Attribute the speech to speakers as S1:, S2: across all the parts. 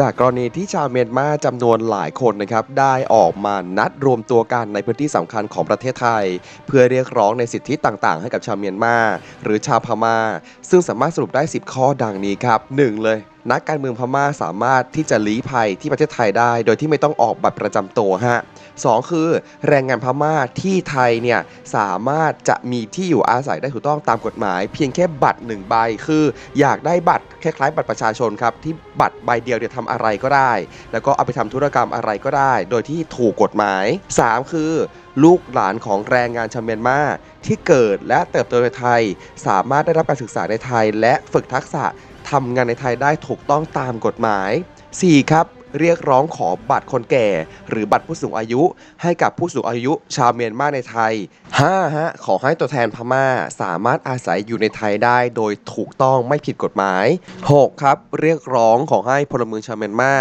S1: จากกรณีที่ชาวเมียนมาจำนวนหลายคนนะครับได้ออกมานัดรวมตัวกันในพื้นที่สำคัญของประเทศไทย เพื่อเรียกร้องในสิทธิต่างๆ ให้กับชาวเมียนมาหรือชาวพม่า ซึ่งสามารถสรุปได้ 10 ข้อดังนี้ครับ 1 เลยนักการเมืองพม่าสามารถที่จะลี้ภัยที่ประเทศไทยได้ โดยที่ไม่ต้องออกบัตรประจำตัวฮะ สองคือแรงงานพม่าที่ไทยเนี่ยสามารถจะมีที่อยู่อาศัยได้ถูกต้องตามกฎหมาย เพียงแค่บัตรหนึ่งใบคืออยากได้บัตรคล้ายๆบัตรประชาชนครับที่บัตรใบเดียวเนี่ยทำอะไรก็ได้ แล้วก็เอาไปทำธุรกรรมอะไรก็ได้ โดยที่ถูกกฎหมาย 3 คือลูกหลานของแรงงานชาวเมียนมาที่เกิดและเติบโตในไทย สามารถได้รับการศึกษาในไทย และฝึกทักษะทำงานในไทยได้ถูกต้องตามกฎหมาย 4. ครับ เรียกร้องขอบัตรคนแก่ หรือบัตรผู้สูงอายุ ให้กับผู้สูงอายุชาวเมียนมาในไทย 5. ฮะขอให้ตัวแทนพม่าสามารถอาศัยอยู่ในไทยได้โดยถูกต้องไม่ผิดกฎหมาย 6. ครับเรียกร้องขอให้พลเมืองชาวเมียนมา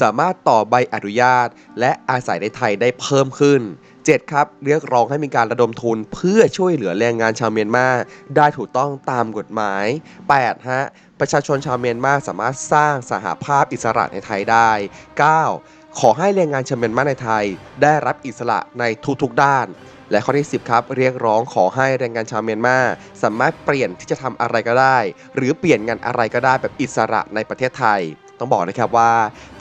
S1: สามารถต่อใบอนุญาต และอาศัยในไทยได้เพิ่มขึ้น 7. ครับเรียกร้องให้มีการระดมทุนเพื่อช่วยเหลือแรงงานชาวเมียนมาได้ถูกต้องตามกฎหมาย 8. ฮะ ประชาชนชาวเมียนมาสามารถสร้างสหภาพอิสระในไทยได้ 9. ขอให้แรงงานชาวเมียนมาในไทย ได้รับอิสระในทุกๆด้าน และข้อที่ 10 ครับเรียกร้องขอให้แรงงานชาวเมียนมาสามารถเปลี่ยนที่จะทำอะไรก็ได้ หรือเปลี่ยนงานอะไรก็ได้แบบอิสระในประเทศไทยต้องบอกนะครับว่า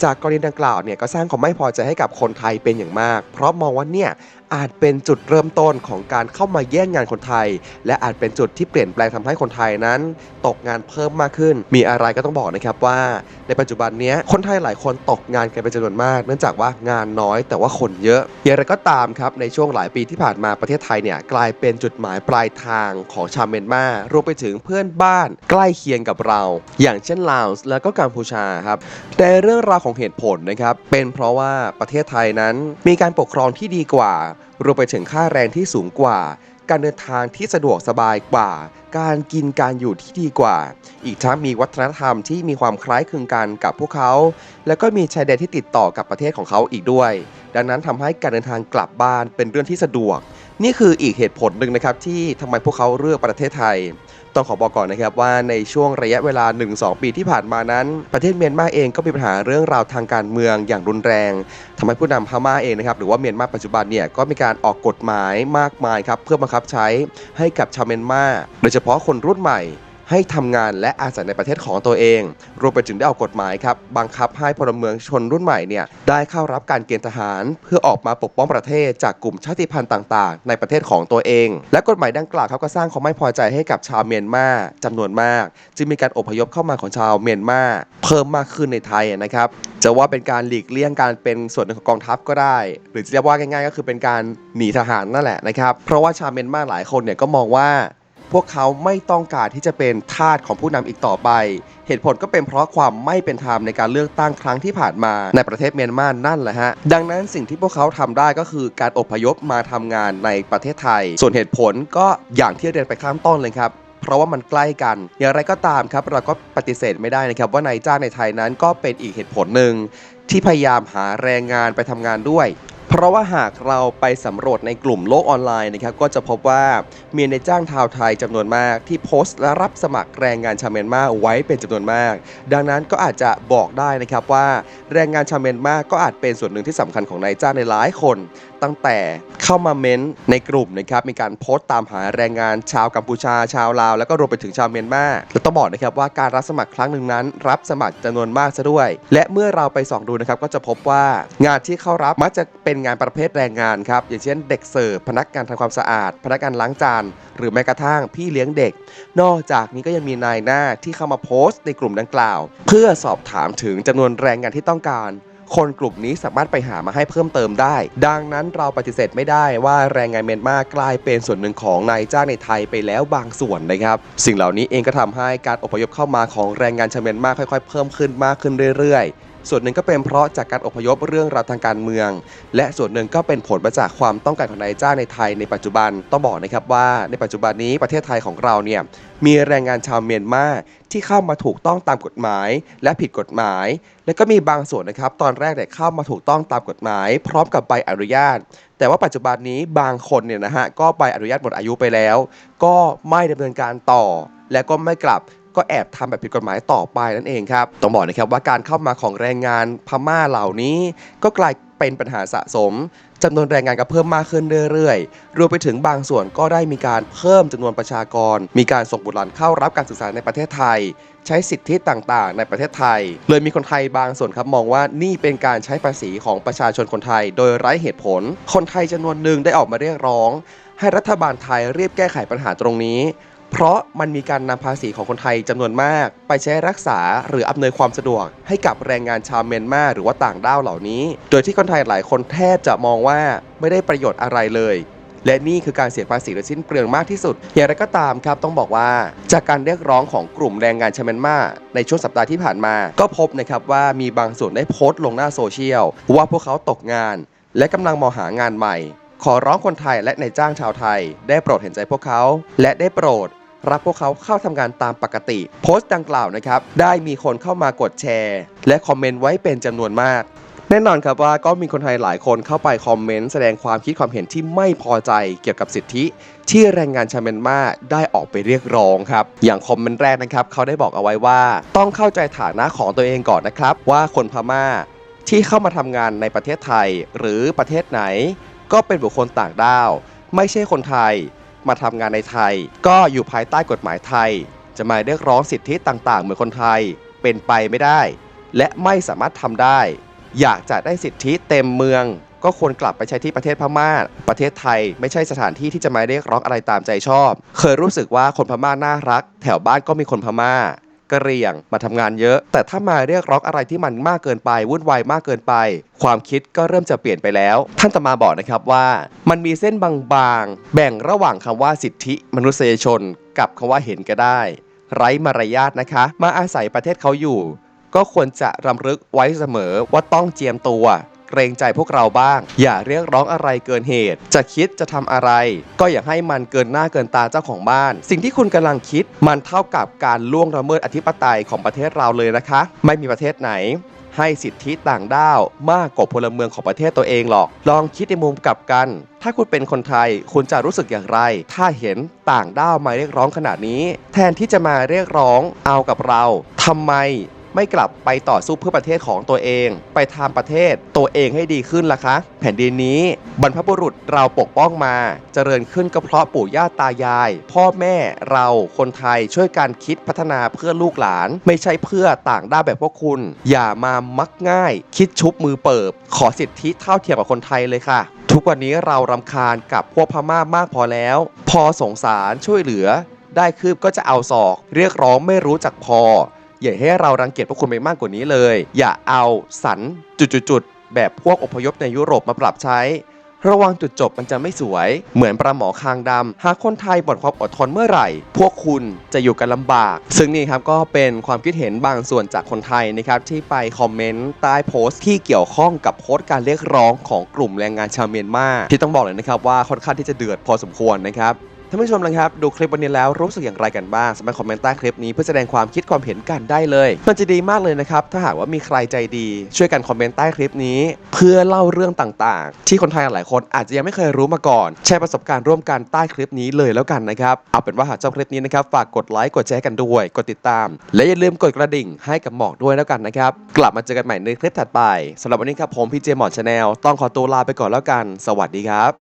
S1: จากกรณีดังกล่าวเนี่ยก็สร้างความไม่พอใจให้กับคนไทยเป็นอย่างมาก เพราะมองว่าเนี่ย อาจเป็นจุดเริ่มต้นของการเข้ามาแย่งงานคนไทย และอาจเป็นจุดที่เปลี่ยนแปลงทำให้คนไทยนั้น ตกงานเพิ่มมากขึ้น มีอะไรก็ต้องบอกนะครับว่า ในปัจจุบันนี้คนไทยหลายคนตกงานกันเป็นจำนวนมาก เนื่องจากว่างานน้อยแต่ว่าคนเยอะอย่างไรก็ตามครับในช่วงหลายปีที่ผ่านมาประเทศไทยเนี่ยกลายเป็นจุดหมายปลายทางของชาวเมียนมารวมไปถึงเพื่อนบ้านใกล้เคียงกับเรา อย่างเช่นลาวและก็กัมพูชาครับในเรื่องราวของเหตุผลนะครับเป็นเพราะว่าประเทศไทยนั้นมีการปกครองที่ดีกว่า รวมไปถึงค่าแรงที่สูงกว่า การเดินทางที่สะดวกสบายกว่า การกินการอยู่ที่ดีกว่า อีกทั้งมีวัฒนธรรมที่มีความคล้ายคลึงกันกับพวกเขา และก็มีชายแดนที่ติดต่อกับประเทศของเขาอีกด้วย ดังนั้นทำให้การเดินทางกลับบ้านเป็นเรื่องที่สะดวก นี่คืออีกเหตุผลหนึ่งนะครับที่ทำไมพวกเขาเลือกประเทศไทย ต้องขอบอกก่อนนะครับว่าในช่วงระยะเวลา 1-2 ปีที่ผ่านมานั้น ประเทศเมียนมาเองก็มีปัญหาเรื่องราวทางการเมืองอย่างรุนแรงทำให้ผู้นำพม่าเองนะครับหรือว่าเมียนมาปัจจุบันเนี่ยก็มีการออกกฎหมายมากมายครับเพื่อบังคับใช้ให้กับชาวเมียนมาโดยเฉพาะคนรุ่นใหม่ ให้ทำงานและอาศัยในประเทศของตัวเอง รวมไปถึงได้ออกกฎหมายครับบังคับให้พลเมืองชนรุ่นใหม่เนี่ยได้เข้ารับการเกณฑ์ทหาร เพื่อออกมาปกป้องประเทศจากกลุ่มชาติพันธุ์ต่างๆ ในประเทศของตัวเอง และกฎหมายดังกล่าวครับก็สร้างความไม่พอใจให้กับชาวเมียนมาจำนวนมาก จึงมีการอพยพเข้ามาของชาวเมียนมาเพิ่มมากขึ้นในไทยนะครับจะว่าเป็นการหลีกเลี่ยงการเป็นส่วนหนึ่งของกองทัพก็ได้ หรือจะเรียกว่าง่ายๆ ก็คือเป็นการหนีทหารนั่นแหละนะครับ เพราะว่าชาวเมียนมาหลายคนเนี่ยก็มองว่า พวกเขาไม่ต้องการที่จะเป็นทาสของผู้นำอีกต่อไป เหตุผลก็เป็นเพราะความไม่เป็นธรรมในการเลือกตั้งครั้งที่ผ่านมาในประเทศเมียนมานั่นแหละฮะ ดังนั้นสิ่งที่พวกเขาทำได้ก็คือการอพยพมาทำงานในประเทศไทย ส่วนเหตุผลก็อย่างที่เรียนไปข้างต้นเลยครับเพราะว่ามันใกล้กัน อย่างไรก็ตามครับ เราก็ปฏิเสธไม่ได้นะครับ ว่านายจ้างในไทยนั้นก็เป็นอีกเหตุผลหนึ่งที่พยายามหาแรงงานไปทำงานด้วย เพราะว่าหากเราไปสำรวจในกลุ่มโลกออนไลน์นะครับก็จะพบว่ามีนายจ้างชาวไทยจำนวนมากที่โพสต์และรับสมัครแรงงานชาวเมียนมาไว้เป็นจำนวนมาก ดังนั้นก็อาจจะบอกได้นะครับว่าแรงงานชาวเมียนมาก็อาจเป็นส่วนหนึ่งที่สำคัญของนายจ้างในหลายคน ตั้งแต่เข้ามาเม้นต์ในกลุ่มนะครับมีการโพสต์ตามหาแรงงานชาวกัมพูชาชาวลาว แล้วก็รวมไปถึงชาวเมียนมาและต้องบอกนะครับว่าการรับสมัครครั้งหนึ่งนั้น รับสมัครจำนวนมากซะด้วย และเมื่อเราไปส่องดูนะครับก็จะพบว่างานที่เข้ารับมักจะเป็นงานประเภทแรงงานครับอย่างเช่นเด็กเสิร์ฟพนักงานทำความสะอาด พนักงานล้างจานหรือแม้กระทั่งพี่เลี้ยงเด็ก นอกจากนี้ก็ยังมีนายหน้าที่เข้ามาโพสต์ในกลุ่มดังกล่าว เพื่อสอบถามถึงจำนวนแรงงานที่ต้องการ คนกลุ่มนี้สามารถไปหามาให้เพิ่มเติมได้ ดังนั้นเราปฏิเสธไม่ได้ว่าแรงงานเมียนมากลายเป็นส่วนหนึ่งของนายจ้างในไทยไปแล้วบางส่วนนะครับ สิ่งเหล่านี้เองก็ทำให้การอพยพเข้ามาของแรงงานชาวเมียนมาค่อยๆ เพิ่มขึ้นมากขึ้นเรื่อยๆ ส่วนหนึ่งก็เป็นเพราะจากการอพยพเรื่องราวทางการเมือง และส่วนหนึ่งก็เป็นผลมาจากความต้องการของนายจ้างในไทยในปัจจุบันต้องบอกนะครับว่าในปัจจุบันนี้ประเทศไทยของเราเนี่ยมีแรงงานชาวเมียนมาที่เข้ามาถูกต้องตามกฎหมาย และผิดกฎหมาย และก็มีบางส่วนนะครับ ตอนแรกเนี่ยเข้ามาถูกต้องตามกฎหมาย พร้อมกับใบอนุญาต แต่ว่าปัจจุบันนี้บางคนเนี่ยนะฮะก็ใบอนุญาตหมดอายุไปแล้ว ก็ไม่ดำเนินการต่อและก็ไม่กลับ ก็แอบทำแบบผิดกฎหมายต่อไปนั่นเองครับต้องบอกนะครับว่าการเข้ามาของแรงงานพม่าเหล่านี้ ก็กลายเป็นปัญหาสะสมจำนวนแรงงานก็เพิ่มมากขึ้นเรื่อยๆ รวมไปถึงบางส่วนก็ได้มีการเพิ่มจำนวนประชากร มีการส่งบุตรหลานเข้ารับการศึกษาในประเทศไทย ใช้สิทธิต่างๆ ในประเทศไทย เลยมีคนไทยบางส่วนครับมองว่านี่เป็นการใช้ภาษีของประชาชนคนไทย โดยไร้เหตุผล คนไทยจำนวนหนึ่งได้ออกมาเรียกร้อง ให้รัฐบาลไทยเรียบแก้ไขปัญหาตรงนี้ เพราะมันมีการนำภาษีของคนไทยจำนวนมาก ไปใช้รักษาหรืออำนวยความสะดวก ให้กับแรงงานชาวเมียนมาหรือว่าต่างด้าวเหล่านี้ โดยที่คนไทยหลายคนแทบจะมองว่าไม่ได้ประโยชน์อะไรเลยและนี่คือการเสียภาษีโดยสิ้นเปลืองมากที่สุด อย่างไรก็ตามครับต้องบอกว่า จากการเรียกร้องของกลุ่มแรงงานชาวเมียนมาในช่วงสัปดาห์ที่ผ่านมา ก็พบนะครับว่ามีบางส่วนได้โพสต์ลงหน้าโซเชียล ว่าพวกเขาตกงาน และกำลังมองหางานใหม่ ขอร้องคนไทยและนายจ้างชาวไทย ได้โปรดเห็นใจพวกเขา และได้โปรด รับพวกเขาเข้าทำงานตามปกติ โพสต์ดังกล่าวนะครับ ได้มีคนเข้ามากดแชร์ และคอมเมนต์ไว้เป็นจำนวนมากแน่นอนครับว่าก็มีคนไทยหลายคนเข้าไปคอมเมนต์แสดงความคิดความเห็นที่ไม่พอใจเกี่ยวกับสิทธิ ที่แรงงานชาวเมียนมาได้ออกไปเรียกร้องครับ อย่างคอมเมนต์แรกนะครับ เขาได้บอกเอาไว้ว่า ต้องเข้าใจฐานะของตัวเองก่อนนะครับ ว่าคนพม่าที่เข้ามาทำงานในประเทศไทย หรือประเทศไหน ก็เป็นบุคคลต่างด้าว ไม่ใช่คนไทย มาทำงานในไทย ก็อยู่ภายใต้กฎหมายไทย จะมาเรียกร้องสิทธิต่างๆ เหมือนคนไทยเป็นไปไม่ได้ และไม่สามารถทำได้ อยากจะได้สิทธิเต็มเมือง ก็ควรกลับไปใช้ที่ประเทศพม่า ประเทศไทยไม่ใช่สถานที่ที่จะมาเรียกร้องอะไรตามใจชอบ เคยรู้สึกว่าคนพม่าน่ารัก แถวบ้านก็มีคนพม่า กะเหรี่ยงมาทำงานเยอะ แต่ถ้ามาเรียกร้องอะไรที่มันมากเกินไปวุ่นวายมากเกินไป ความคิดก็เริ่มจะเปลี่ยนไปแล้ว ท่านตมาบอกนะครับว่า มันมีเส้นบางๆ แบ่งระหว่างคำว่าสิทธิมนุษยชน กับคำว่าเห็นก็ได้ ไร้มารยาทนะคะ มาอาศัยประเทศเขาอยู่ ก็ควรจะรำลึกไว้เสมอว่าต้องเจียมตัว เกรงใจพวกเราบ้าง อย่าเรียกร้องอะไรเกินเหตุ จะคิดจะทำอะไร ก็อย่าให้มันเกินหน้าเกินตาเจ้าของบ้าน สิ่งที่คุณกำลังคิดมันเท่ากับการล่วงละเมิดอธิปไตยของประเทศเราเลยนะคะ ไม่มีประเทศไหนให้สิทธิต่างด้าวมากกว่าพลเมืองของประเทศตัวเองหรอก ลองคิดในมุมกลับกัน ถ้าคุณเป็นคนไทย คุณจะรู้สึกอย่างไร ถ้าเห็นต่างด้าวมาเรียกร้องขนาดนี้ แทนที่จะมาเรียกร้องเอากับเราทำไม ไม่กลับไปต่อสู้เพื่อประเทศของตัวเอง ไปทำประเทศตัวเองให้ดีขึ้นล่ะคะ แผ่นดินนี้บรรพบุรุษเราปกป้องมา เจริญขึ้นก็เพราะปู่ย่าตายาย พ่อแม่เราคนไทยช่วยกันคิดพัฒนาเพื่อลูกหลาน ไม่ใช่เพื่อต่างด้าวแบบพวกคุณ อย่ามามักง่าย คิดชุบมือเปิบ ขอสิทธิเท่าเทียมกับคนไทยเลยค่ะทุกวันนี้เรารำคาญกับพวกพม่ามากพอแล้ว พอสงสารช่วยเหลือ ได้คืบก็จะเอาศอก เรียกร้องไม่รู้จักพอ อย่าให้เรารังเกียจพวกคุณไปมากกว่านี้เลย อย่าเอาสันจุดๆแบบพวกอพยพในยุโรปมาปรับใช้ ระวังจุดจบมันจะไม่สวย เหมือนปลาหมอคางดำหากคนไทยหมดความอดทนเมื่อไหร่ พวกคุณจะอยู่กันลำบาก ซึ่งนี่ครับก็เป็นความคิดเห็นบางส่วนจากคนไทยนะครับที่ไปคอมเมนต์ใต้โพสต์ที่เกี่ยวข้องกับโพสต์การเรียกร้องของกลุ่มแรงงานชาวเมียนมาที่ต้องบอกเลยนะครับว่าค่อนข้างที่จะเดือดพอสมควรนะครับ ท่านผู้ชมนะครับดูคลิปวันนี้แล้วรู้สึกอย่างไรกันบ้างสามารถคอมเมนต์ใต้คลิปนี้เพื่อแสดงความคิดความเห็นกันได้เลย มันจะดีมากเลยนะครับถ้าหากว่ามีใครใจดี ช่วยกันคอมเมนต์ใต้คลิปนี้ เพื่อเล่าเรื่องต่างๆ ที่คนไทยหลายคนอาจจะยังไม่เคยรู้มาก่อนแชร์ประสบการณ์ร่วมกันใต้คลิปนี้เลยแล้วกันนะครับเอาเป็นว่าหากชอบคลิปนี้นะครับฝากกดไลค์กดแชร์กันด้วย กดติดตาม และอย่าลืมกดกระดิ่งให้กับหมอกด้วยแล้วกันนะครับกลับมาเจอกันใหม่ในคลิปถัดไปสำหรับวันนี้ครับผมพี่เจหมอกชาแนลต้องขอตัวลาไปก่อนแล้วกัน สวัสดีครับ